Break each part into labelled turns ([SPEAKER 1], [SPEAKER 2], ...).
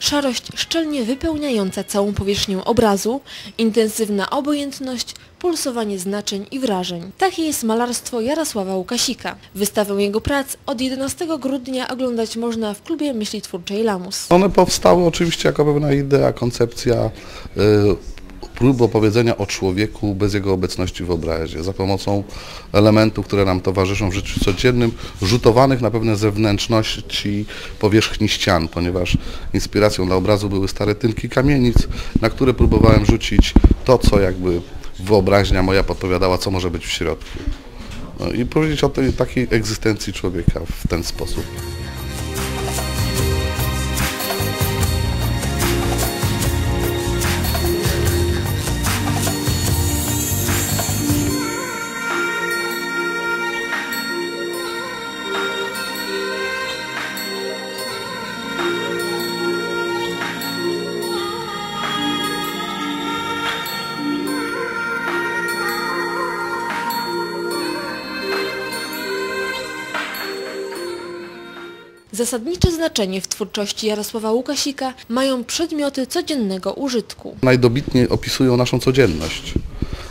[SPEAKER 1] szarość szczelnie wypełniająca całą powierzchnię obrazu, intensywna obojętność, pulsowanie znaczeń i wrażeń. Takie jest malarstwo Jarosława Łukasika. Wystawę jego prac od 11 grudnia oglądać można w klubie myśli twórczej Lamus.
[SPEAKER 2] One powstały oczywiście jako pewna idea, koncepcja, y, prób opowiedzenia o człowieku bez jego obecności w obrazie, za pomocą elementów, które nam towarzyszą w życiu codziennym, rzutowanych na pewne zewnętrzności powierzchni ścian, ponieważ inspiracją dla obrazu były stare tynki kamienic, na które próbowałem rzucić to, co jakby wyobraźnia moja podpowiadała, co może być w środku. No I powiedzieć o tej takiej egzystencji człowieka w ten sposób.
[SPEAKER 1] Zasadnicze znaczenie w twórczości Jarosława Łukasika mają przedmioty codziennego użytku.
[SPEAKER 2] najdobitniej opisują naszą codzienność.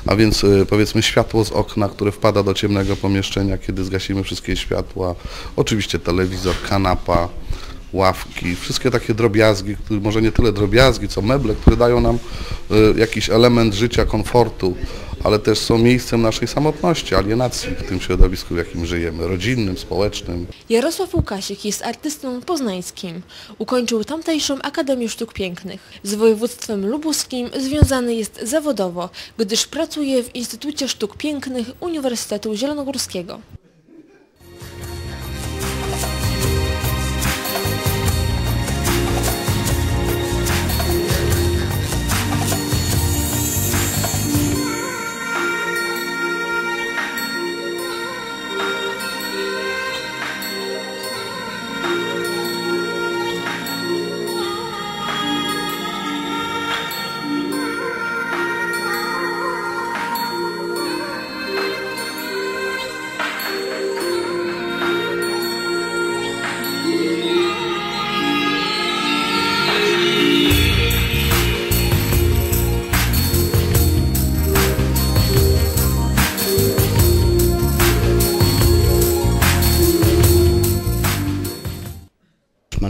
[SPEAKER 2] A więc y, powiedzmy światło z okna, które wpada do ciemnego pomieszczenia, kiedy zgasimy wszystkie światła. Oczywiście telewizor, kanapa, ławki, wszystkie takie drobiazgi, może nie tyle drobiazgi, co meble, które dają nam y, jakiś element życia, komfortu, ale też są miejscem naszej samotności, alienacji w tym środowisku, w jakim żyjemy, rodzinnym, społecznym.
[SPEAKER 1] Jarosław Łukasik jest artystą poznańskim. Ukończył tamtejszą Akademię Sztuk Pięknych. Z województwem lubuskim związany jest zawodowo, gdyż pracuje w Instytucie Sztuk Pięknych Uniwersytetu Zielonogórskiego.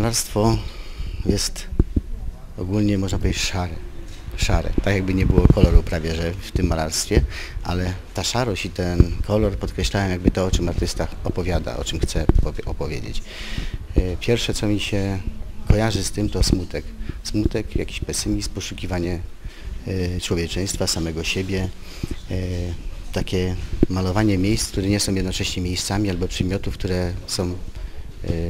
[SPEAKER 3] Malarstwo jest ogólnie można powiedzieć szare. Szare. Tak jakby nie było koloru prawie, że w tym malarstwie, ale ta szarość i ten kolor podkreślają jakby to, o czym artysta opowiada, o czym chce powie- opowiedzieć. E, Pierwsze, co mi się kojarzy z tym, to smutek. Smutek, jakiś pesymizm, poszukiwanie e, człowieczeństwa, samego siebie, e, takie malowanie miejsc, które nie są jednocześnie miejscami albo przedmiotów, które są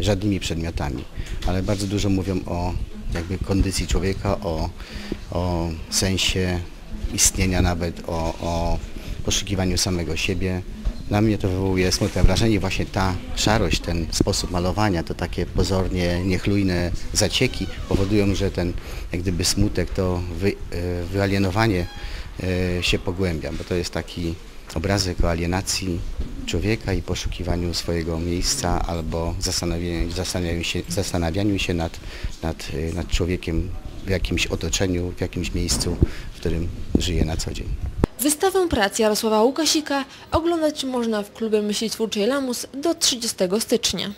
[SPEAKER 3] żadnymi przedmiotami, ale bardzo dużo mówią o jakby kondycji człowieka, o, o sensie istnienia nawet, o, o poszukiwaniu samego siebie. Na mnie to wywołuje smutne wrażenie. Właśnie ta szarość, ten sposób malowania, to takie pozornie niechlujne zacieki powodują, że ten jak gdyby smutek, to wy, e, wyalienowanie się pogłębia, bo to jest taki obrazek o alienacji człowieka i poszukiwaniu swojego miejsca albo zastanawianiu, zastanawianiu, się, zastanawianiu się nad, nad, y, nad człowiekiem w jakimś otoczeniu, w jakimś miejscu, w którym żyje na co dzień.
[SPEAKER 1] Wystawę prac Jarosława Łukasika oglądać można w klubie myśli twórczej Lamus do 30 stycznia.